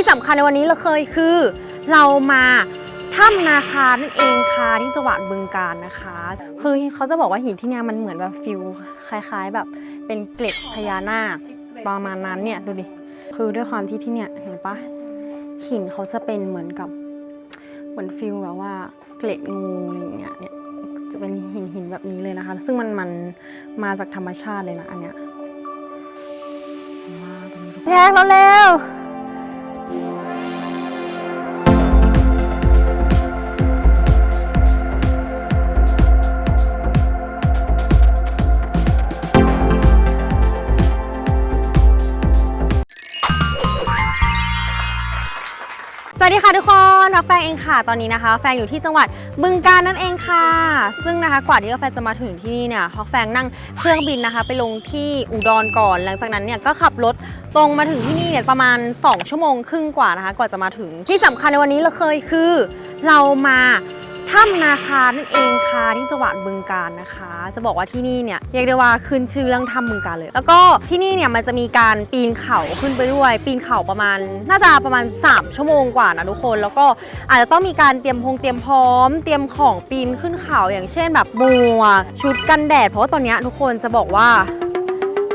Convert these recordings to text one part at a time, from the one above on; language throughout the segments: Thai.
ที่สำคัญในวันนี้เราเคยคือ เรามาถ้ำนาคานั่นเองค่ะที่จังหวัดบึงกาฬนะคะ คือเขาจะบอกว่าหินที่เนี่ยมันเหมือนแบบฟิลคล้าย ๆ แบบเป็นเกล็ดพญานาคประมาณนั้นเนี่ยดูดิคือด้วยความที่ที่เนี่ยเห็นปะหินเขาจะเป็นเหมือนกับเหมือนฟิลแบบว่าเกล็ดงูอะไรอย่างเงี้ยเนี่ยจะเป็นหินหินแบบนี้เลยนะคะ ซึ่งมันมันมาจากธรรมชาติเลยนะอันเนี้ยว้าวตรงนี้แพกเราเร็ว วัสดีค่ะทุกคนรักแฟงเองค่ะ ตอนนี้นะคะ แฟงอยู่ที่จังหวัดบึงกาฬนั่นเองค่ะ ซึ่งนะคะกว่าที่แฟงจะมาถึงที่นี่เนี่ยฮอกแฟงนั่งเครื่องบินนะคะ ไปลงที่อุดรก่อน หลังจากนั้นเนี่ยก็ขับรถตรงมาถึงที่นี่เนี่ยประมาณ 2 ชั่วโมงครึ่งกว่านะคะ กว่าจะมาถึงที่สำคัญในวันนี้เราเคยคือ เรามา ถ้ำนาคานั่นเองค่ะที่จังหวัดบึงกาฬนะคะ จะบอกว่าที่นี่เนี่ยเรียกได้ว่าขึ้นชื่อเรื่องถ้ำบึงกาฬเลย แล้วก็ที่นี่เนี่ยมันจะมีการปีนเขาขึ้นไปด้วย ปีนเขาประมาณน่าจะประมาณ 3 ชั่วโมงกว่านะทุกคน แล้วก็อาจจะต้องมีการเตรียมพงเตรียมพร้อม เตรียมของปีนขึ้นเขาอย่างเช่นแบบหมวกชุดกันแดดเพราะว่าตอนเนี้ยทุกคนจะบอกว่า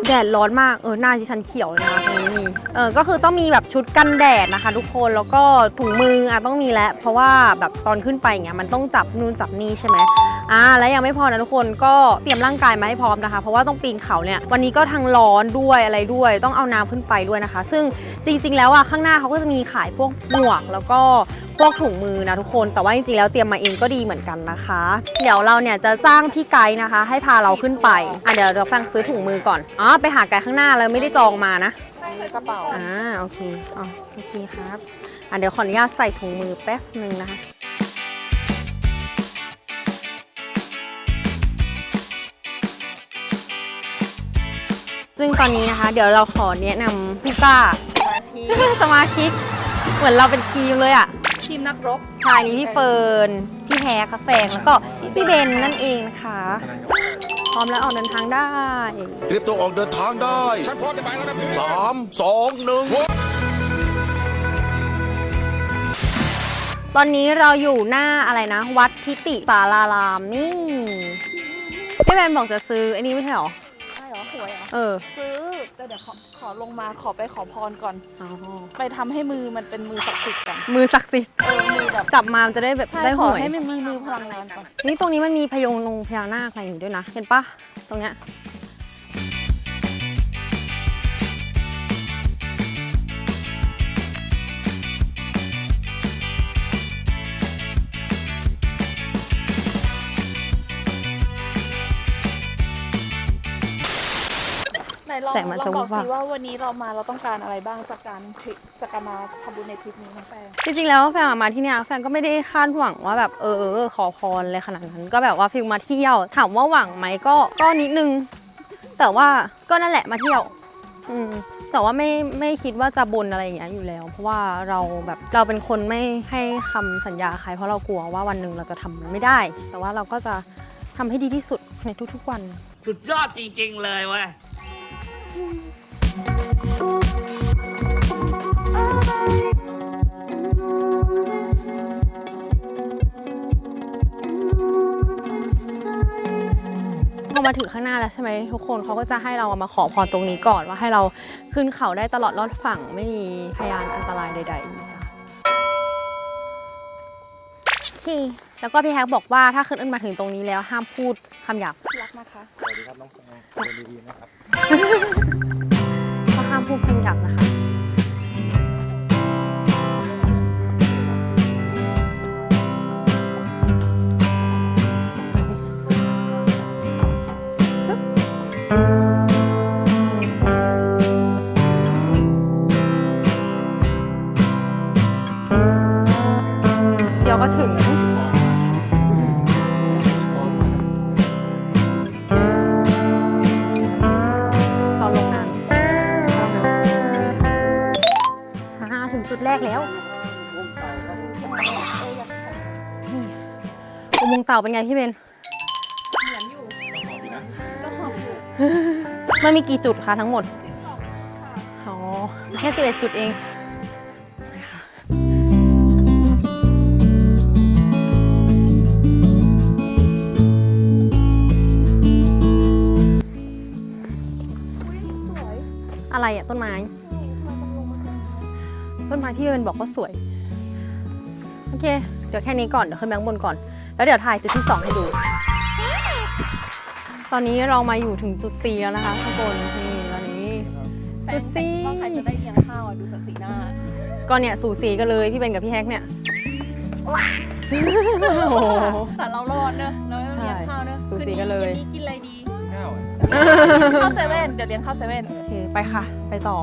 แดดร้อนมากเออหน้าที่ฉันเขียวนะคะ นี้มี เออก็คือต้องมีแบบชุดกันแดดนะคะ ทุกคน แล้วก็ถุงมืออะต้องมีแล้ว เพราะว่าแบบตอนขึ้นไปเงี้ยมันต้องจับนู่นจับนี่ใช่ไหมอ่าแล้วยังไม่พอนะทุกคนก็เตรียมร่างกายมาให้พร้อมนะคะ เพราะว่าต้องปีนเขาเนี่ยวันนี้ก็ทั้งร้อนด้วยอะไรด้วย ต้องเอาน้ำขึ้นไปด้วยนะคะ ซึ่งจริง ๆ แล้วอะข้างหน้าเขาก็จะมีขายพวกหมวกแล้วก็พวกถุงมือนะทุกคนแต่ว่าจริงๆแล้วเตรียมมาเองก็ดีเหมือนกันนะคะ เดี๋ยวเราเนี่ยจะจ้างพี่ไกด์นะคะ ให้พาเราขึ้นไปอะเดี๋ยวเราฟังซื้อถุงมือก่อนอ๋อไปหาไกด์ข้างหน้าเราไม่ได้จองมานะกระเป๋าอ่าโอเคอ๋อโอเคครับอะเดี๋ยวขออนุญาตใส่ถุงมือแป๊บหนึ่งนะคะซึ่งตอนนี้นะคะ เดี๋ยวเราขอแนะนำผู้กล้ามาชีสมาชิก เหมือนเราเป็นทีมเลยอะ ทีมนักรบชายนี้พี่เฟิร์น พี่แฮกาแฟงแล้วก็พี่เบนนั่นเองนะคะพ ร้อมแล้วออกเดินทางได้เตรียมตัวออกเดินทางได้สามสองหนึ่งตอนนี้เราอยู่หน้าอะไรนะ วัดทิติสารารามนี่พี่แบนบอกจะซื้อไอ้นี่ไม่ใช่หรอใช่เหรอหวยเหรอเออซื้อแต่เดี๋ยวขอขอลงมาขอไปขอพรก่อน อ๋อไปทำให้มือมันเป็นมือศักดิ์สิทธิ์ก่อนมือศักดิ์สิทธิ์เออมือแบบจับมามันจะได้แบบใช่ได้ขหอวยให้มันมีมือพลังงานก่อนนี่ตรงนี้มันมีพยงนงพญานาคอะไรอย่างงี้ด้วยนะ เห็นปะตรงเนี้ย แสงมันลอจะงบอกวับสิว่าวันนี้เรามาเราต้องการอะไรบ้างจากการทริปจากการมาทำบุญในทริปนี้น้องแป้งจริงๆ แล้วแฟนมาที่เนี่ยแฟนก็ไม่ได้คาดหวังว่าแบบเออเออเออขอพรเลยขนาดนั้น ก็แบบว่าฟิลมาเที่ยวถามว่าหวังไหมก็ก็นิดนึง แต่ว่าก็นั่นแหละมาเที่ยว อืมแต่ว่าไม่ไม่คิดว่าจะบนอะไรอย่างเงี้ยอยู่แล้ว เพราะว่าเราแบบเราเป็นคนไม่ให้คำสัญญาใคร เพราะเรากลัวว่าวันหนึ่งเราจะทำมันไม่ได้ แต่ว่าเราก็จะทำให้ดีที่สุดในทุกๆวัน สุดยอดจริง ๆ เลยเว้ย พอมาถึงข้างหน้าแล้วใช่ไหมทุกคนเขาก็จะให้เรามาขอพรตรงนี้ก่อนว่าให้เราขึ้นเขาได้ตลอดรอดฝั่งไม่มีพยานอันตรายใด ๆ เค แล้วก็พี่แฮกบอกว่าถ้าขึ้นมาถึงตรงนี้แล้วห้ามพูดคำหยาบรักนะคะสวัสดีครับน้องแฟนเดินดีๆนะครับ ก็ห้ามพูดคำหยาบนะคะ กแล้วอุโมงเต่าเป็นไงพี่เบนมันมีกี่จุดคะทั้งหมดอ๋อแค่สิบเอ็ดจุดเองอะไรอะต้นไม้ ที่เป็นบอกก็สวย โอเค เดี๋ยวแค่นี้ก่อน เดี๋ยวขึ้นแบงบนก่อน แล้วเดี๋ยวถ่ายจุดที่ 2 ให้ดู ตอนนี้เรามาอยู่ถึงจุด C แล้วนะคะทุกคนนี่ตอนนี้แฟดูนสิ ว่าใครจะได้เลี้ยงข้าวอะดูจากสีหน้า ก็เนี่ยสูสีกันเลยพี่เบนกับพี่แฮกเนี่ย โอ้โห แต่เรารอดเนอะเราไม่ต้องเลี้ยงข้าวเนอะสูสีกันเลยคืนนี้กินอะไรดีข้าวข้าวเซเว่นเดี๋ยวเลี้ยงข้าวเซเว่นโอเค ไปค่ะ ไปต่อ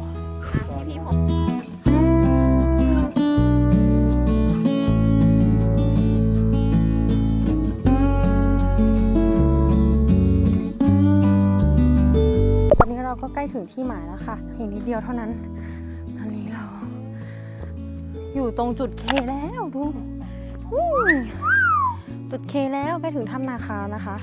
ถึงที่หมายแล้วค่ะอีกนิดเดียวเท่านั้น ตอนนี้เรา อยู่ตรงจุดเคแล้วดูจุดเคแล้วไปถึงถ้ำนาคานะคะ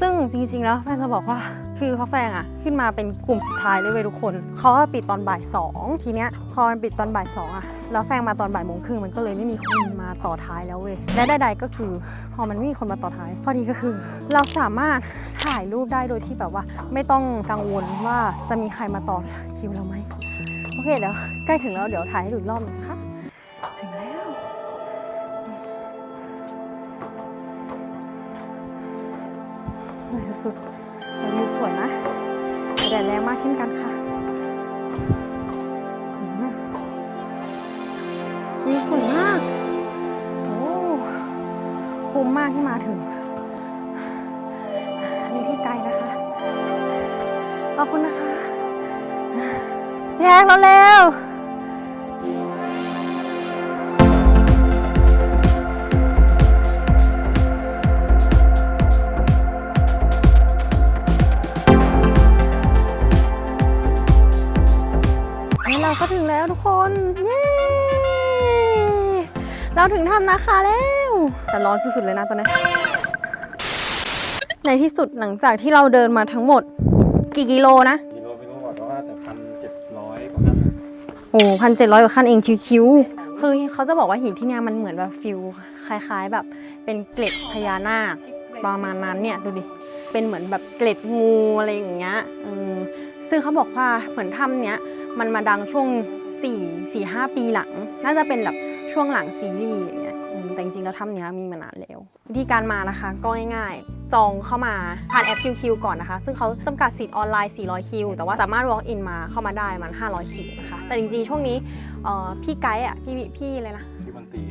ซึ่งจริงๆแล้วแฟนจะบอกว่า คือเขาแฟงอะขึ้นมาเป็นกลุ่มสุดท้ายเลยเว้ยทุกคนเขาปิดตอนบ่ายสองทีเนี้ยพอมันปิดตอนบ่ายสองอะแล้วแฟงมาตอนบ่ายโมงครึ่งมันก็เลยไม่มีคนมาต่อท้ายแล้วเว้ยและใดๆก็คือ พอมันไม่มีคนมาต่อท้าย พอดีก็คือ เราสามารถถ่ายรูปได้โดยที่แบบว่า ไม่ต้องกังวลว่าจะมีใครมาต่อคิวเราไหมโอเคเดี๋ยวใกล้ถึงแล้วเดี๋ยวถ่ายให้ดูรอบหนึงนะคะถึงแล้วเหนื่อยสุด แต่วิวสวยนะแดดแรงมากเช่นกันค่ะวิวสวยมาก โอ้คุ้มมากที่มาถึงอันนี้พี่ไกลนะคะขอบคุณนะคะแยกเราเร็วแล้ว เราถึงถ้ำนาคาแล้ว แต่ร้อนสุดๆเลยนะตอนนี้ในที่สุดหลังจากที่เราเดินมาทั้งหมด กี่กิโลนะกิโลไม่รู้ก่อนว่าแต่พันเจ็ดร้อยกว่าขั้นโอ้พันเจ็ดร้อยกว่าขั้นเองชิวๆคือเขาจะบอกว่าหินที่เนี่ยมันเหมือนแบบฟิลคล้าย ๆ แบบเป็นเกล็ดพญานาคประมาณนั้นเนี่ยดูดิเป็นเหมือนแบบเกล็ดงูอะไรอย่างเงี้ยอืมซึ่งเขาบอกว่าเหมือนถ้ำเนี้ยมันมาดังช่วง4 4 5 ปีหลัง น่าจะเป็นแบบช่วงหลังซีรีส์อย่างเงี้ยอืม แต่จริงๆแล้วถ้ำเนี้ยมีมานานแล้ว วิธีการมานะคะ ก็ง่ายๆ จองเข้ามาผ่านแอป QQ ก่อนนะคะ ซึ่งเขาจำกัดสิทธิ์ออนไลน์ 400 คิว แต่ว่าสามารถ walk in มาเข้ามาได้มัน 500 คิวนะคะ แต่จริงๆ ช่วงนี้เอ่อพี่ไกด์อะพี่พี่อะไรนะที่มันตี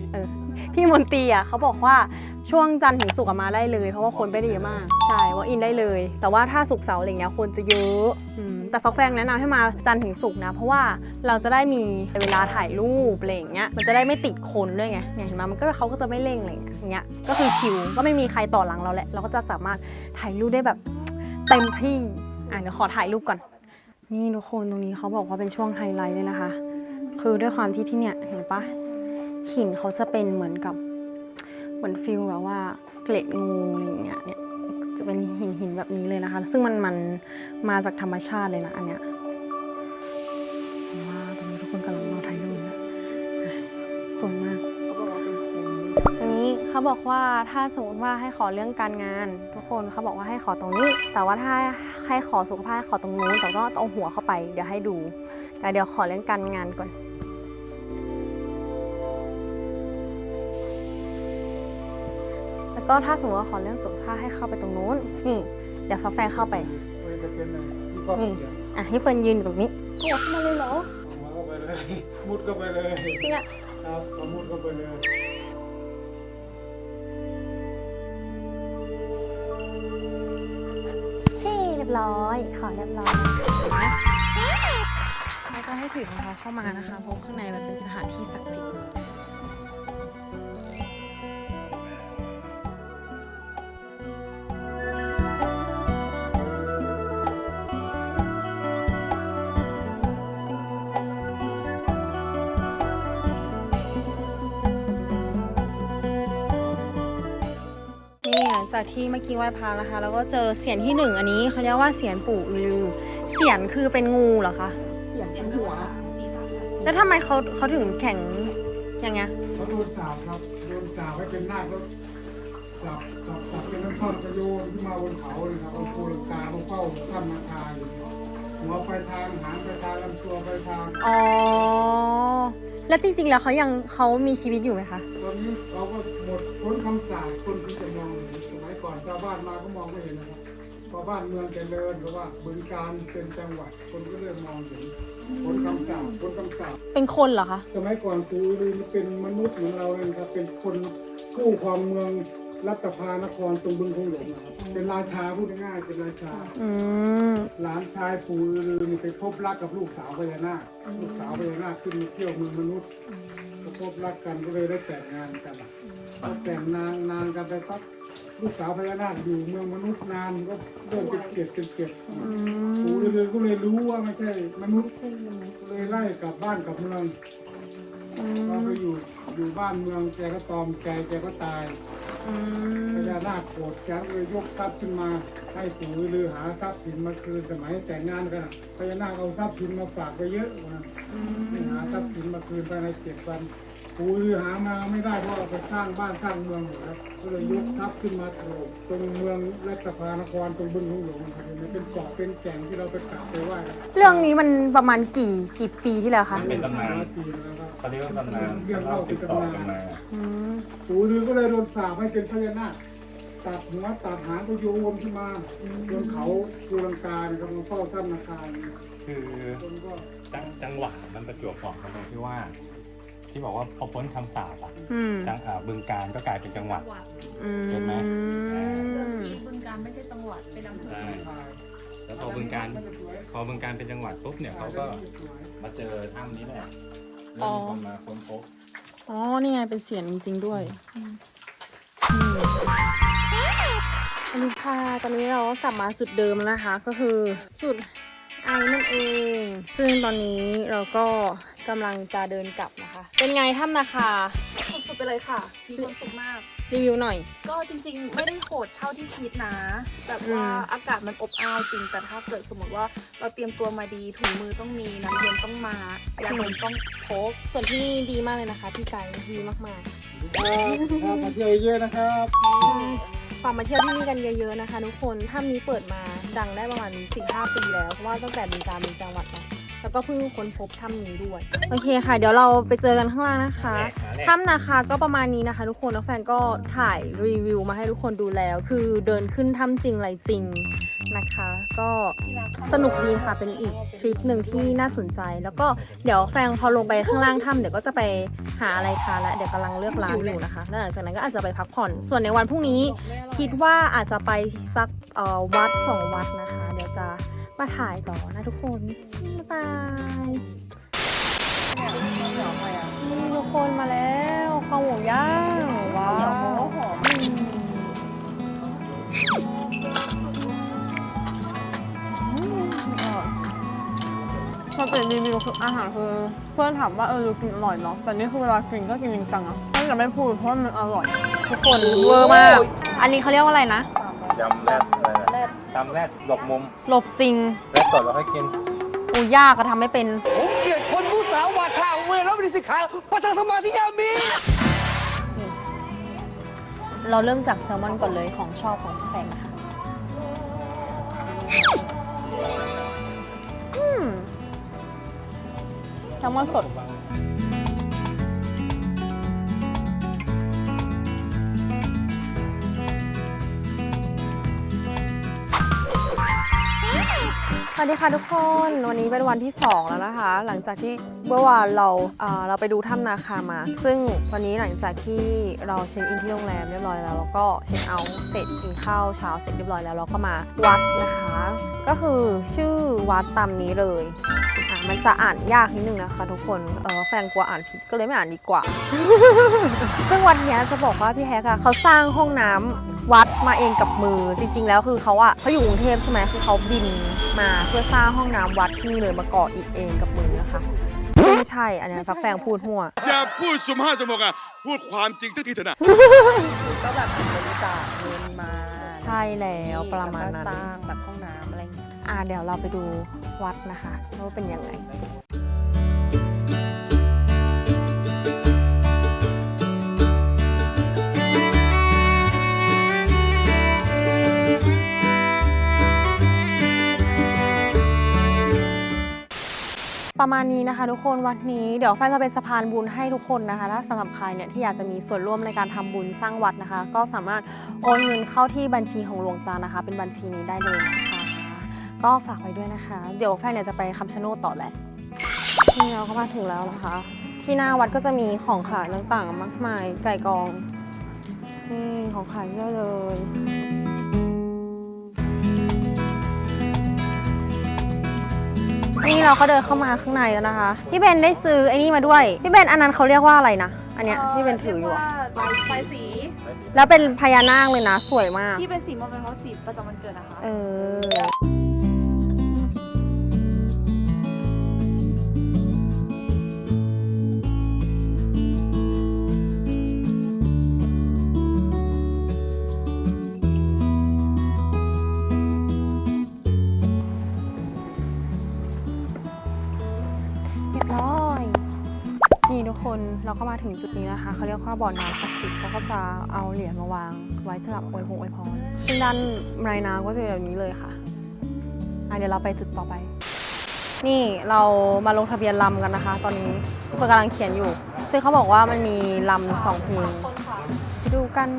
พี่มนตรีอะเขาบอกว่า ช่วงจันทร์ถึงศุกร์อะมาได้เลย เพราะว่าคนไม่ได้เยอะมาก ใช่ว่าอินได้เลย แต่ว่าถ้าศุกร์เสาร์อะไรเงี้ยคนจะเยอะอืมแต่ฟักแฟงแนะนำให้มาจันทร์ถึงศุกร์นะ เพราะว่าเราจะได้มีเวลาถ่ายรูปอะไรอย่างเงี้ยมันจะได้ไม่ติดคนด้วยไงเนี่ยเห็นไหมมันก็เขาก็จะไม่เร่งอะไรอย่างเงี้ยอย่างเงี้ยก็คือชิลก็ไม่มีใครต่อหลังเราแหละเราก็จะสามารถถ่ายรูปได้แบบเต็มที่อะเดี๋ยวขอถ่ายรูปก่อน นี่ทุกคนตรงนี้เขาบอกว่าเป็นช่วงไฮไลท์เลยนะคะ คือด้วยความที่ที่เนี่ยเห็นปะหินเขาจะเป็นเหมือนกับ เหมือนฟิลแบบว่าเกล็ดงูอะไรอย่างเงี้ยเนี่ยจะเป็นหินหินแบบนี้เลยนะคะ ซึ่งมันมันมาจากธรรมชาติเลยนะอันเนี้ยว่าตอนนี้ทุกคนกำลังรอถ่ายรูปนะอะสวยมากนี้เขาบอกว่าถ้าสมมติว่าให้ขอเรื่องการงาน ทุกคนเขาบอกว่าให้ขอตรงนี้ แต่ว่าถ้าให้ขอสุขภาพขอตรงนู้นแต่ก็ต้องเอาหัวเข้าไป เดี๋ยวให้ดู แต่เดี๋ยวขอเรื่องการงานก่อน ก็ถ้าสมมติว่าขอเรื่องสุขภาพให้เข้าไปตรงนู้น นี่ เดี๋ยวฟ้าแฟงเข้าไปไม่จะเป็นเลยที่พ่อนี่เสียอะให้เฟิร์นยืนอยู่ตรงนี้โอ้เข้ามาเลยเหรอเอามาเข้าไปเลยมุดเข้าไปเลยจริงอะครับเอามุดเข้าไปเลยเฮ้เรียบร้อย ขอเรียบร้อยเขาจะให้ถือรองเท้าเข้ามานะคะเพราะข้างในมันเป็นสถานที่ศักดิ์สิทธิ์ จากที่เมื่อกี้ไหว้พระนะคะ แล้วก็เจอเสียนที่หนึ่งอันนี้เขาเรียกว่าเสียนปู่อือลือเสียนคือเป็นงูเหรอคะ เสียนเป็นหัวแล้วทำไมเขาเขาถึงแข็งอย่างเงี้ยเขาโดนสาบครับโดนสาบให้เป็นนาคก็สับสับสับเป็นน้ำท่อนกระโยนขึ้นมาบนเขาเลยครับเอาโคลังกามาเฝ้าถ้ำนาคาอยู่หัวไปทางหางไปทางลำตัวไปทางอ๋อแล้วจริงๆแล้วเขายังเขามีชีวิตอยู่ไหมคะ ตอนนี้เขาก็หมดพ้นคำสาปคนที่จะาวบ้านมาก็มองไม่เห็นนะครับพอบ้านเมืองเจริญหรือว่าบึงการเป็นจังหวัดคนก็เริ่มมองเห็นพ้นคำสาปพ้นคำสาปเป็นคนเหรอคะสมัยก่อนปูอือลือเป็นมนุษย์เหมือนเราเลยนะครับเป็นคนกู้ความเมืองรัตภานครตรงบึงคงหลงนะครับเป็นราชาพูดง่ายๆเป็นราชา อืมหลานชายปู่อือลือนี่ไปพบรักกับลูกสาวพญานาคลูกสาวพญานาคขึ้นมาเที่ยวเมืองมนุษย์ก็พบรักกันก็เลยได้แต่งงานกันพอแต่งนางนานกันไปปั๊บ ลูกสาวพญานาคอยู่เมืองมนุษย์นานก็เริ่มเป็นเกลียดเป็นเกลียดปู่อือลือก็เลยรู้ว่าไม่ใช่มนุษย์เลยไล่กลับบ้านกลับเมืองพอไปอยู่อยู่บ้านเมืองแกก็ตอมใจแกก็ตายพญานาคโกรธแกก็เลยยกทรัพย์ขึ้นมาให้ปู่ฤาษีหาทรัพย์สินมาคืนสมัยแต่งงานกันอะพญานาคเอาทรัพย์สินมาฝากไปเยอะว่าให้หาทรัพย์สินมาคืนภายในเจ็ดวัน ปู่ฤาษีหามาไม่ได้เพราะเอาไปสร้างบ้านสร้างเมืองหมดแล้วก็เลยยกทรัพย์ขึ้นมาโถมตรงเมืองรัตภานครตรงบึงหงหลงนะครับเห็นไหมเป็นเกาะเป็นแก่งที่เราไปกราบไปไหว้กันเรื่องนี้มันประมาณกี่กี่ปีที่แล้วคะเป็นตำนาน ร้อยปีแล้วครับ เขาเรียกว่าตำนานเรื่องเล่าเป็นติดต่อตำนานกันมาอืมปู่ฤาษีก็เลยโดนสาปให้เป็นพญานาคตัดหัวตัดหางก็โยนขึ้นมาบนเขาดูลังกานะครับมาเฝ้าถ้ำนาคาคือคนก็จังจังหวะมันประจวบเหมาะกันตรงที่ว่า ที่บอกว่าพอพ้นคำสาปอะอืมจังอ่าบึงการก็กลายเป็นจังหวัด อืมเห็นไหม เมืองที่บึงการไม่ใช่จังหวัดเป็นอำเภอใช่ถ่ายแล้วพอบึงการพอบึงการเป็นจังหวัดปุ๊บเนี่ยเขาก็สวยมาเจอถ้ำนี้แหละเริ่มมีคนมาค้นพบอ๋อ นี่ไงเป็นเสียงจริงๆด้วยสวัสดีค่ะ ตอนนี้เราก็กลับมาจุดเดิมแล้วนะคะ ก็คือจุดไอนั่นเอง ซึ่งตอนนี้เราก็ กำลังจะเดินกลับนะคะ เป็นไงถ้ำนาคา สุดๆไปเลยค่ะ มีความสุขมาก รีวิวหน่อย ก็จริงๆ ไม่ได้โหดเท่าที่คิดนะ แบบว่าอืม อากาศมันอบอ้าวจริง แต่ถ้าเกิดสมมติว่าเราเตรียมตัวมาดี ถุงมือต้องมี น้ำเย็นต้องมายาดมต้องพก ส่วนที่นี่ดีมากเลยนะคะพี่ไก่ดีมากครับครับมาเที่ยวเยอะๆนะครับ ๆฝากมาเที่ยวที่นี่กันเยอะๆนะคะ ทุกคนถ้ำนี้เปิดมาดังได้ประมาณ4-5ปีแล้วเพราะว่าตั้งแต่มีการเป็นจังหวัดเนาะ แล้วก็เพิ่งค้นพบถ้ำนี้ด้วย โอเคค่ะ เดี๋ยวเราไปเจอกันข้างล่างนะคะ ถ้ำนาคาก็ประมาณนี้นะคะ ทุกคนแล้วแฟนก็ถ่ายรีวิวมาให้ทุกคนดูแล้ว คือเดินขึ้นถ้ำจริงอะไรจริงนะคะ ก็สนุกดีค่ะเป็นอีกทริปหนึ่งที่น่าสนใจ แล้วก็เดี๋ยวแฟนพอลงไปข้างล่างถ้ำเดี๋ยวก็จะไปหาอะไรทานแล้วเดี๋ยวกำลังเลือกร้านอยู่นะคะแล้วหลังจากนั้นก็อาจจะไปพักผ่อน ส่วนในวันพรุ่งนี้คิดว่าอาจจะไปสักเอ่อวัดสองวัดนะคะ เดี๋ยวจะ มาถ่ายต่อนะทุกคน บ๊ายบายนี่ทุกคนมาแล้วข้าวหมูย่างว้าวปกติรีวิวคืออาหารคือเพื่อนถามว่าเออดูกินอร่อยเนาะแต่นี่คือเวลากินก็กินจริงจังอะเพื่อนจะไม่พูดเพราะมันอร่อย ทุกคนเวอร์มาก อันนี้เขาเรียกว่าอะไรนะยำแรด อะไรนะยำแรดหลบมุมหลบจริงแรดสดเราให้กิน อูยากก็ทำไม่เป็น ผมเกลียดคนผู้สาววาทาเวรแล้วไม่ได้สิกขาปัทสมาธิยามี เราเริ่มจากแซลมอนก่อนเลยของชอบของแฟนค่ะอืมแซลมอนสด สวัสดีค่ะทุกคนวันนี้เป็นวันที่ 2 แล้วนะคะ หลังจากที่เมื่อวานเราเราไปดูถ้ำนาคามา ซึ่งวันนี้หลังจากที่เราเช็คอินที่โรงแรมเรียบร้อยแล้วแล้วก็เช็คเอาท์เสร็จกินข้าวเช้าเสร็จเรียบร้อยแล้วเราก็มาวัดนะคะ ก็คือชื่อวัดตามนี้เลย มันจะอ่านยากนิดนึงนะคะทุกคน เออแฟนกลัวอ่านผิดก็เลยไม่อ่านดีกว่า ซึ่งวันเนี้ยจะบอกว่าพี่แฮกอะเขาสร้างห้องน้ำวัดมาเองกับมือ จริง ๆ แล้วคือเขาอะเขาอยู่กรุงเทพใช่ไหมคือเขาบินมาเพื่อสร้างห้องน้ำวัดที่นี่เลยมาก่ออีกเองกับมือนะคะซึ่งไม่ใช่ อันเนี้ยฟักแฟงพูดมั่ว อย่าพูดสุมห้าสมกอะ พูดความจริงสักทีเถอะนะก็แบบบริจาคเงินมา ใช่แล้วประมาณนั้นแล้วก็สร้างแบบห้องน้ำอะไรอย่างเงี้ย อ่าเดี๋ยวเราไปดูวัดนะคะว่าเป็นยังไงประมาณนี้นะคะ ทุกคนวันนี้เดี๋ยวแฟนจะเป็นสะพานบุญให้ทุกคนนะคะถ้าสำหรับใครเนี่ยที่อยากจะมีส่วนร่วมในการทำบุญสร้างวัดนะคะ ก็สามารถโอนเงินเข้าที่บัญชีของหลวงตานะคะ เป็นบัญชีนี้ได้เลยนะคะ ก็ฝากไว้ด้วยนะคะ เดี๋ยวแฟนเนี่ยจะไปคำชะโนดต่อแหละนี่เราก็มาถึงแล้วนะคะ ที่หน้าวัดก็จะมีของขายต่างๆ มากมายไก่กองนี่ของขายเยอะเลยนี่เราก็เดินเข้ามาข้างในแล้วนะคะ พี่เบนได้ซื้อไอ้นี่มาด้วย พี่เบนอันนั้นเขาเรียกว่าอะไรนะ อันเนี้ยที่เบนถืออยู่อะเรีกว่าใบสี แล้วเป็นพญานาคเลยนะ สวยมาก ที่เป็นสีมันเป็นเพราะสีประจำวันเกิดนะคะ เออ เราก็มาถึงจุดนี้นะคะเขาเรียกว่าบ่อน้ำศักดิ์สิทธิ์เขาก็จะเอาเหรียญมาวางไว้สำหรับอวยพงอวยพรซึ่งด้านไรน้ำก็จะเป็นแบบนี้เลยค่ะอะเดี๋ยวเราไปจุดต่อไป นี่เรามาลงทะเบียนลำกันนะคะ ตอนนี้เพื่อนกำลังเขียนอยู่ ซึ่งเขาบอกว่ามันมีลำสองเพลงไปดูกัน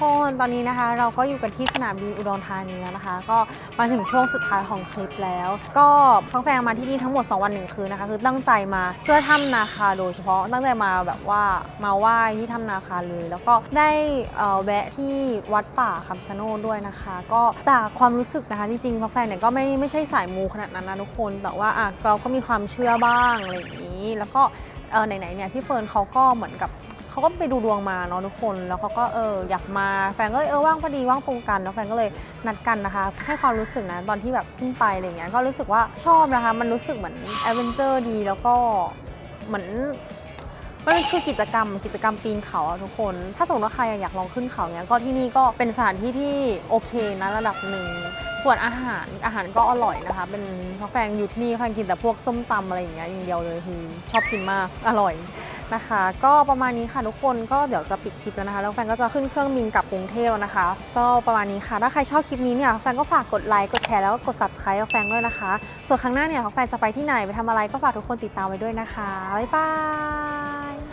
คนตอนนี้นะคะ เราก็อยู่กันที่สนามบินอุดรธานีแล้วนะคะ ก็มาถึงช่วงสุดท้ายของคลิปแล้ว ก็พังแฟงมาที่นี่ทั้งหมด 2 วันหนึ่งคืนนะคะ คือตั้งใจมาเพื่อถ้ำนาคาโดยเฉพาะตั้งใจมาแบบว่ามาไหว้ที่ถ้ำนาคาเลย แล้วก็ได้แวะที่วัดป่าคำชะโนดด้วยนะคะ ก็จากความรู้สึกนะคะจริงๆพังแฟงเนี่ยก็ไม่ไม่ใช่สายมูขนาดนั้นนะทุกคน แต่ว่าอะเราก็มีความเชื่อบ้างอะไรอย่างนี้ แล้วก็เออไหนๆเนี่ยพี่เฟิร์นเขาก็เหมือนกับ เขาก็ไปดูดวงมาเนาะทุกคน แล้วเขาก็เอออยากมาแฟนก็เลยเออว่างพอดีว่างตรงกันแล้วแฟนก็เลยนัดกันนะคะให้ความรู้สึกนะตอนที่แบบขึ้นไปอะไรเงี้ยก็รู้สึกว่าชอบนะคะ มันรู้สึกเหมือนแอดเวนเจอร์ดีแล้วก็เหมือนมันคือกิจกรรมกิจกรรมปีนเขาทุกคน ถ้าสมมติว่าใครอยากลองขึ้นเขาเนี้ยก็ที่นี่ก็เป็นสถานที่ที่โอเคนะระดับหนึ่งส่วนอาหารอาหารก็อร่อยนะคะ เป็นเพราะแฟนอยู่ที่นี่แฟนกินแต่พวกส้มตำอะไรอย่างเงี้ยอย่างเดียวเลยคือชอบกินมากอร่อย นะคะ ก็ประมาณนี้ค่ะทุกคนก็เดี๋ยวจะปิดคลิปแล้วนะคะ แล้วแฟนก็จะขึ้นเครื่องบินกลับกรุงเทพแล้วนะคะ ก็ประมาณนี้ค่ะ ถ้าใครชอบคลิปนี้เนี่ยแฟนก็ฝากกดไลค์กดแชร์แล้วก็กด subscribe แฟนด้วยนะคะ ส่วนครั้งหน้าเนี่ยแฟนจะไปที่ไหนไปทำอะไรก็ฝากทุกคนติดตามไว้ด้วยนะคะบ๊ายบาย